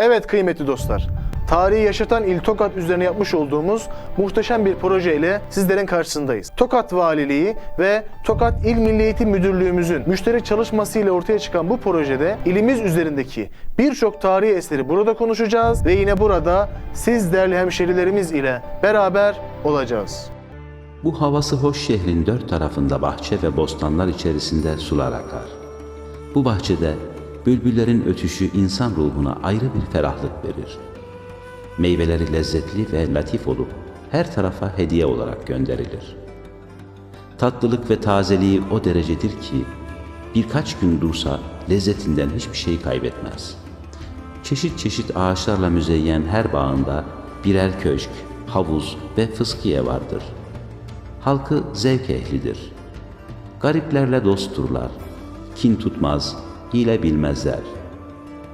Evet kıymetli dostlar. Tarihi yaşatan il Tokat üzerine yapmış olduğumuz muhteşem bir proje ile sizlerin karşısındayız. Tokat Valiliği ve Tokat İl Milli Eğitim Müdürlüğümüzün müşterek çalışmasıyla ortaya çıkan bu projede ilimiz üzerindeki birçok tarihi eseri burada konuşacağız ve yine burada siz değerli hemşerilerimiz ile beraber olacağız. Bu havası hoş şehrin dört tarafında bahçe ve bostanlar içerisinde sular akar. Bu bahçede bülbüllerin ötüşü insan ruhuna ayrı bir ferahlık verir. Meyveleri lezzetli ve latif olup her tarafa hediye olarak gönderilir. Tatlılık ve tazeliği o derecedir ki birkaç gün dursa lezzetinden hiçbir şey kaybetmez. Çeşit çeşit ağaçlarla müzeyyen her bağında birer köşk, havuz ve fıskiye vardır. Halkı zevk ehlidir. Gariplerle dostturlar. Kin tutmaz, hile bilmezler.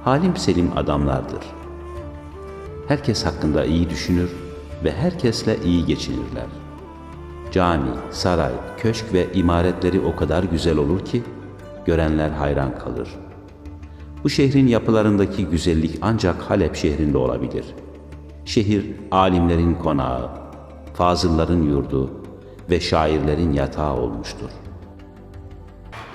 Halim selim adamlardır. Herkes hakkında iyi düşünür ve herkesle iyi geçinirler. Cami, saray, köşk ve imaretleri o kadar güzel olur ki görenler hayran kalır. Bu şehrin yapılarındaki güzellik ancak Halep şehrinde olabilir. Şehir alimlerin konağı, fazılların yurdu ve şairlerin yatağı olmuştur.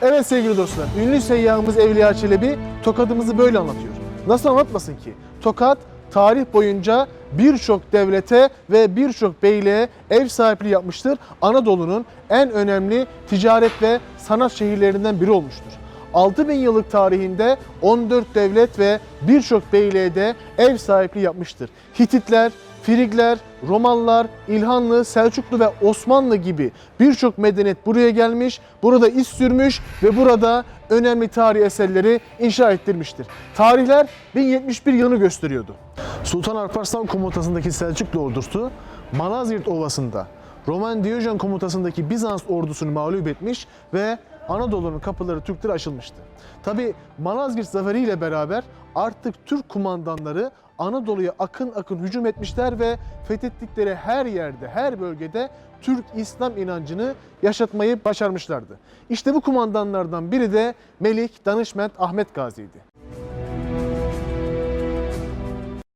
Evet sevgili dostlar, ünlü seyyahımız Evliya Çelebi Tokat'ımızı böyle anlatıyor. Nasıl anlatmasın ki? Tokat tarih boyunca birçok devlete ve birçok beyliğe ev sahipliği yapmıştır. Anadolu'nun en önemli ticaret ve sanat şehirlerinden biri olmuştur. 6000 yıllık tarihinde 14 devlet ve birçok beyliğe de ev sahipliği yapmıştır. Hititler, Frigler, Romalılar, İlhanlı, Selçuklu ve Osmanlı gibi birçok medeniyet buraya gelmiş, burada iz sürmüş ve burada önemli tarihi eserleri inşa ettirmiştir. Tarihler 1071 yılını gösteriyordu. Sultan Alparslan komutasındaki Selçuklu ordusu Malazgirt Ovası'nda Roman Diyojen komutasındaki Bizans ordusunu mağlup etmiş ve Anadolu'nun kapıları Türklere açılmıştı. Tabi Malazgirt zaferiyle beraber artık Türk kumandanları Anadolu'ya akın akın hücum etmişler ve fethettikleri her yerde, her bölgede Türk İslam inancını yaşatmayı başarmışlardı. İşte bu kumandanlardan biri de Melik Danışment Ahmet Gazi'ydi.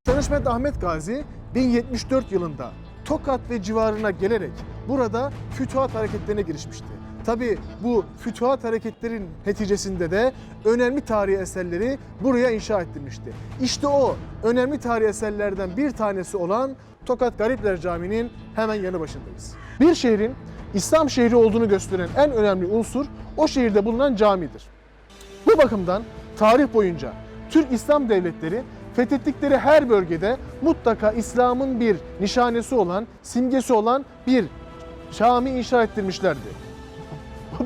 Danışment Ahmet Gazi 1074 yılında Tokat ve civarına gelerek burada fütuhat hareketlerine girişmişti. Tabi bu fütuhat hareketlerin neticesinde de önemli tarihi eserleri buraya inşa ettirmişti. İşte o önemli tarihi eserlerden bir tanesi olan Tokat Garipler Camii'nin hemen yanı başındayız. Bir şehrin İslam şehri olduğunu gösteren en önemli unsur o şehirde bulunan camidir. Bu bakımdan tarih boyunca Türk İslam devletleri fethettikleri her bölgede mutlaka İslam'ın bir nişanesi olan, simgesi olan bir cami inşa ettirmişlerdi.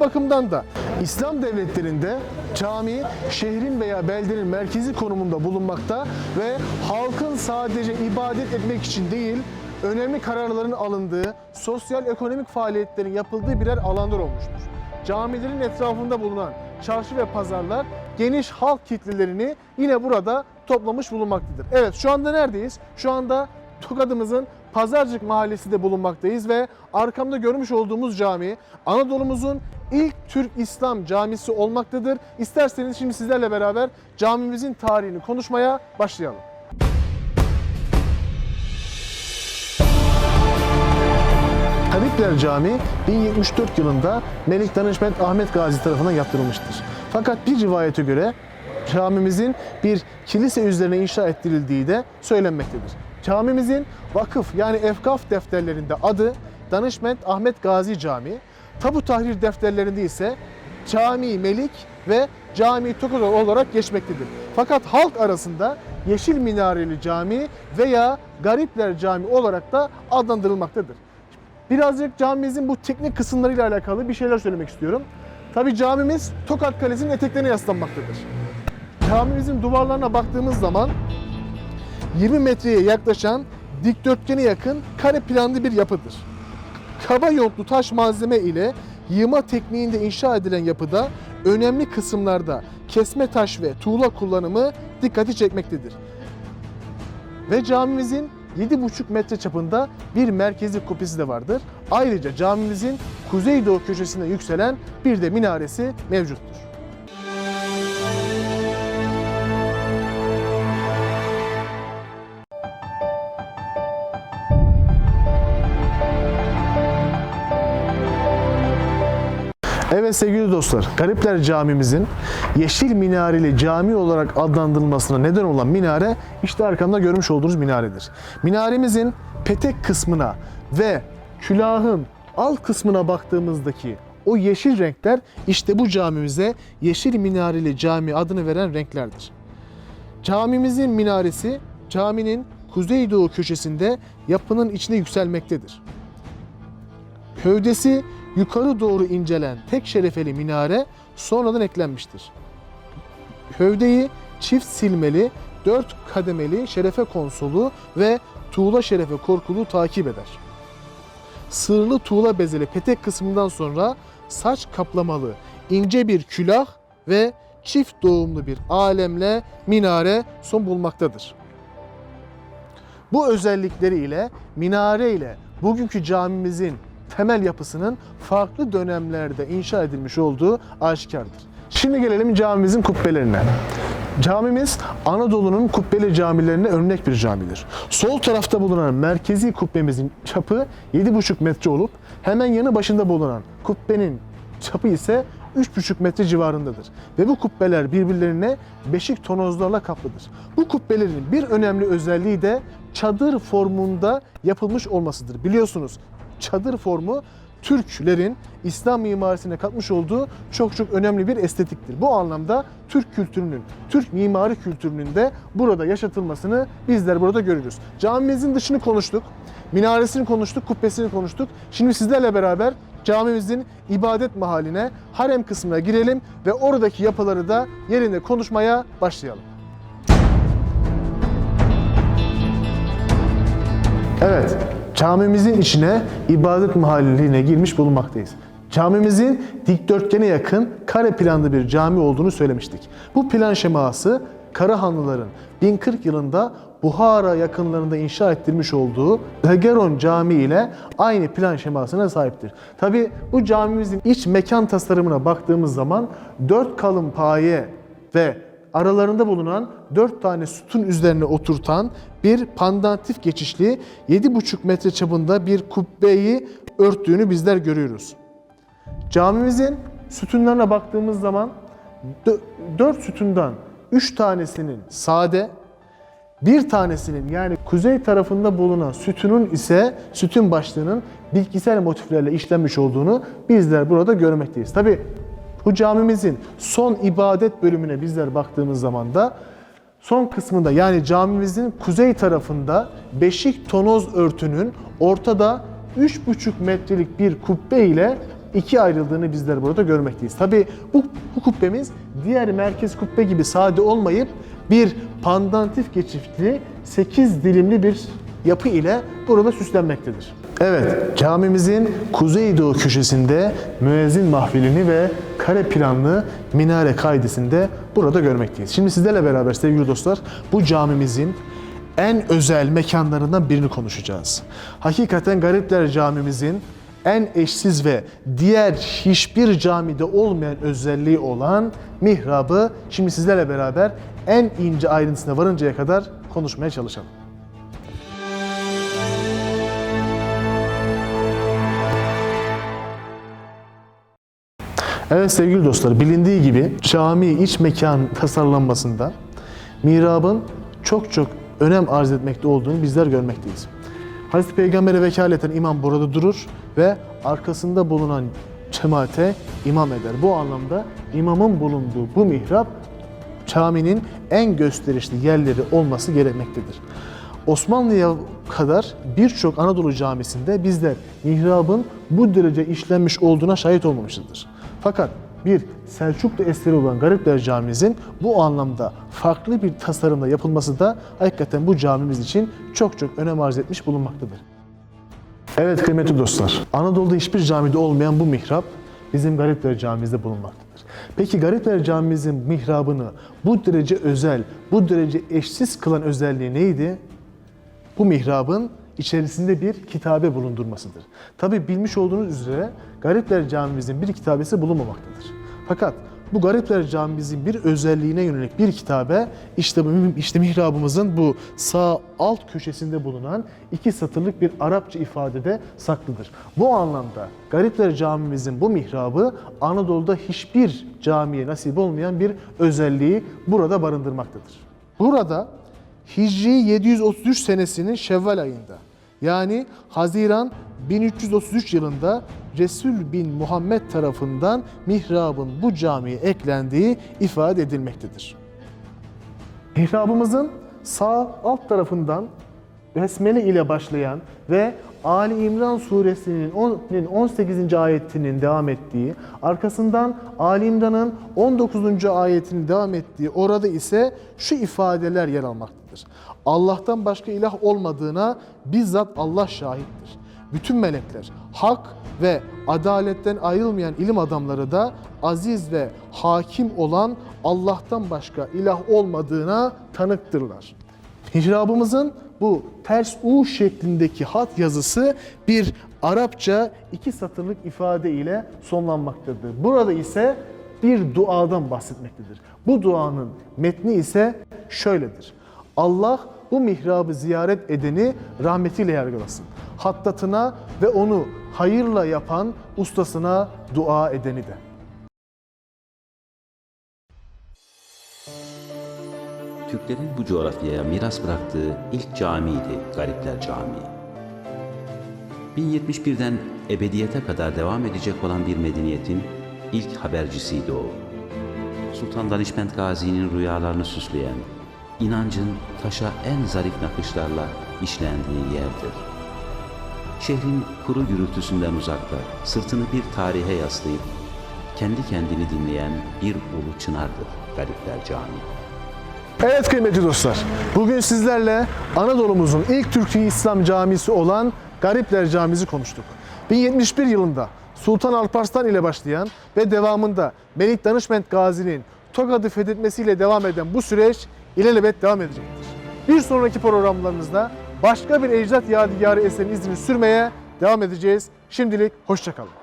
Bakımdan da İslam devletlerinde cami şehrin veya beldenin merkezi konumunda bulunmakta ve halkın sadece ibadet etmek için değil, önemli kararların alındığı, sosyal ekonomik faaliyetlerin yapıldığı birer alanlar olmuştur. Camilerin etrafında bulunan çarşı ve pazarlar geniş halk kitlelerini yine burada toplamış bulunmaktadır. Evet şu anda neredeyiz? Şu anda Tokat'ımızın Pazarcık Mahallesi'nde bulunmaktayız ve arkamda görmüş olduğumuz cami Anadolu'muzun ilk Türk İslam camisi olmaktadır. İsterseniz şimdi sizlerle beraber camimizin tarihini konuşmaya başlayalım. Habibler Camii 1074 yılında Melik Danışment Ahmet Gazi tarafından yaptırılmıştır. Fakat bir rivayete göre camimizin bir kilise üzerine inşa ettirildiği de söylenmektedir. Camimizin vakıf yani efkaf defterlerinde adı Danışment Ahmet Gazi Camii, tabu tahrir defterlerinde ise Cami Melik ve Cami Tokat olarak geçmektedir. Fakat halk arasında Yeşil Minareli Cami veya Garipler Cami olarak da adlandırılmaktadır. Birazcık camimizin bu teknik kısımlarıyla alakalı bir şeyler söylemek istiyorum. Tabii camimiz Tokat Kalesi'nin eteklerine yaslanmaktadır. Camimizin duvarlarına baktığımız zaman 20 metreye yaklaşan dikdörtgene yakın kare planlı bir yapıdır. Kaba yontlu taş malzeme ile yığma tekniğinde inşa edilen yapıda önemli kısımlarda kesme taş ve tuğla kullanımı dikkati çekmektedir. Ve camimizin 7,5 metre çapında bir merkezi kubbesi de vardır. Ayrıca camimizin kuzeydoğu köşesine yükselen bir de minaresi mevcuttur. Evet sevgili dostlar, Garipler Camimizin yeşil minareli cami olarak adlandırılmasına neden olan minare işte arkamda görmüş olduğunuz minaredir. Minaremizin petek kısmına ve külahın alt kısmına baktığımızdaki o yeşil renkler işte bu camimize yeşil minareli cami adını veren renklerdir. Camimizin minaresi caminin kuzeydoğu köşesinde yapının içine yükselmektedir. Gövdesi yukarı doğru incelen tek şerefeli minare sonradan eklenmiştir. Gövdeyi çift silmeli, dört kademeli şerefe konsolu ve tuğla şerefe korkulu takip eder. Sırlı tuğla bezeli petek kısmından sonra saç kaplamalı ince bir külah ve çift doğumlu bir alemle minare son bulmaktadır. Bu özellikleri ile minare ile bugünkü camimizin temel yapısının farklı dönemlerde inşa edilmiş olduğu aşikardır. Şimdi gelelim camimizin kubbelerine. Camimiz Anadolu'nun kubbeli camilerine örnek bir camidir. Sol tarafta bulunan merkezi kubbemizin çapı 7,5 metre olup hemen yanı başında bulunan kubbenin çapı ise 3,5 metre civarındadır. Ve bu kubbeler birbirlerine beşik tonozlarla kaplıdır. Bu kubbelerin bir önemli özelliği de çadır formunda yapılmış olmasıdır. Biliyorsunuz çadır formu Türklerin İslam mimarisine katmış olduğu çok çok önemli bir estetiktir. Bu anlamda Türk kültürünün, Türk mimari kültürünün de burada yaşatılmasını bizler burada görürüz. Camimizin dışını konuştuk, minaresini konuştuk, kubbesini konuştuk. Şimdi sizlerle beraber camimizin ibadet mahaline, harem kısmına girelim ve oradaki yapıları da yerinde konuşmaya başlayalım. Evet, camimizin içine ibadet mahalleliğine girmiş bulunmaktayız. Camimizin dikdörtgene yakın kare planlı bir cami olduğunu söylemiştik. Bu plan şeması Karahanlıların 1040 yılında Buhara yakınlarında inşa ettirmiş olduğu Dageron Camii ile aynı plan şemasına sahiptir. Tabi bu camimizin iç mekan tasarımına baktığımız zaman dört kalın paye ve aralarında bulunan 4 tane sütun üzerine oturtan bir pandantif geçişli 7,5 metre çapında bir kubbeyi örttüğünü bizler görüyoruz. Camimizin sütunlarına baktığımız zaman 4 sütundan 3 tanesinin sade, bir tanesinin yani kuzey tarafında bulunan sütunun ise sütun başlığının bilgisayar motiflerle işlenmiş olduğunu bizler burada görmekteyiz. Tabi bu camimizin son ibadet bölümüne bizler baktığımız zaman da son kısmında yani camimizin kuzey tarafında beşik tonoz örtünün ortada 3,5 metrelik bir kubbe ile ikiye ayrıldığını bizler burada görmekteyiz. Tabi bu, bu kubbemiz diğer merkez kubbe gibi sade olmayıp bir pandantif geçişli 8 dilimli bir yapı ile burada süslenmektedir. Evet, camimizin kuzeydoğu köşesinde müezzin mahfilini ve kare planlı minare kaidesini de burada görmekteyiz. Şimdi sizlerle beraber sevgili dostlar bu camimizin en özel mekanlarından birini konuşacağız. Hakikaten Garipler Camimizin en eşsiz ve diğer hiçbir camide olmayan özelliği olan mihrabı şimdi sizlerle beraber en ince ayrıntısına varıncaya kadar konuşmaya çalışalım. Evet sevgili dostlar bilindiği gibi cami iç mekan tasarlanmasında mihrabın çok çok önem arz etmekte olduğunu bizler görmekteyiz. Hazreti Peygamber'e vekaleten imam burada durur ve arkasında bulunan cemaate imam eder. Bu anlamda imamın bulunduğu bu mihrap caminin en gösterişli yerleri olması gerekmektedir. Osmanlı'ya kadar birçok Anadolu camisinde bizler mihrabın bu derece işlenmiş olduğuna şahit olmamışızdır. Fakat bir Selçuklu eseri olan Garipler Camimizin bu anlamda farklı bir tasarımda yapılması da hakikaten bu camimiz için çok çok önem arz etmiş bulunmaktadır. Evet kıymetli dostlar, Anadolu'da hiçbir camide olmayan bu mihrap bizim Garipler Camimizde bulunmaktadır. Peki Garipler Camimizin mihrabını bu derece özel, bu derece eşsiz kılan özelliği neydi? Bu mihrabın içerisinde bir kitabe bulundurmasıdır. Tabi bilmiş olduğunuz üzere Garipler Camimizin bir kitabesi bulunmamaktadır. Fakat bu Garipler Camimizin bir özelliğine yönelik bir kitabe işte, işte mihrabımızın bu sağ alt köşesinde bulunan iki satırlık bir Arapça ifadede saklıdır. Bu anlamda Garipler Camimizin bu mihrabı Anadolu'da hiçbir camiye nasip olmayan bir özelliği burada barındırmaktadır. Burada Hicri 733 senesinin Şevval ayında yani Haziran 1333 yılında Resul bin Muhammed tarafından mihrabın bu camiye eklendiği ifade edilmektedir. Mihrabımızın sağ alt tarafından Besmele ile başlayan ve Ali İmran suresinin 10 18. ayetinin devam ettiği, arkasından Ali İmran'ın 19. ayetinin devam ettiği orada ise şu ifadeler yer almaktadır. Allah'tan başka ilah olmadığına bizzat Allah şahittir. Bütün melekler, hak ve adaletten ayrılmayan ilim adamları da aziz ve hakim olan Allah'tan başka ilah olmadığına tanıktırlar. Mihrabımızın bu ters U şeklindeki hat yazısı bir Arapça iki satırlık ifade ile sonlanmaktadır. Burada ise bir duadan bahsetmektedir. Bu duanın metni ise şöyledir. Allah bu mihrabı ziyaret edeni rahmetiyle yargılasın. Hattatına ve onu hayırla yapan ustasına dua edeni de. Türklerin bu coğrafyaya miras bıraktığı ilk camiydi Garipler Camii. 1071'den ebediyete kadar devam edecek olan bir medeniyetin ilk habercisiydi o. Sultan Danişment Gazi'nin rüyalarını süsleyen, inancın taşa en zarif nakışlarla işlendiği yerdir. Şehrin kuru gürültüsünden uzakta, sırtını bir tarihe yaslayıp, kendi kendini dinleyen bir ulu çınardır Garipler Camii. Evet kıymetli dostlar, bugün sizlerle Anadolu'muzun ilk Türkiye İslam camisi olan Garipler Camisi konuştuk. 1071 yılında Sultan Alparslan ile başlayan ve devamında Melik Danışment Gazi'nin Tokat'ı fethetmesiyle devam eden bu süreç ilelebet devam edecektir. Bir sonraki programlarımızda başka bir ecdat yadigarı eserin izini sürmeye devam edeceğiz. Şimdilik hoşçakalın.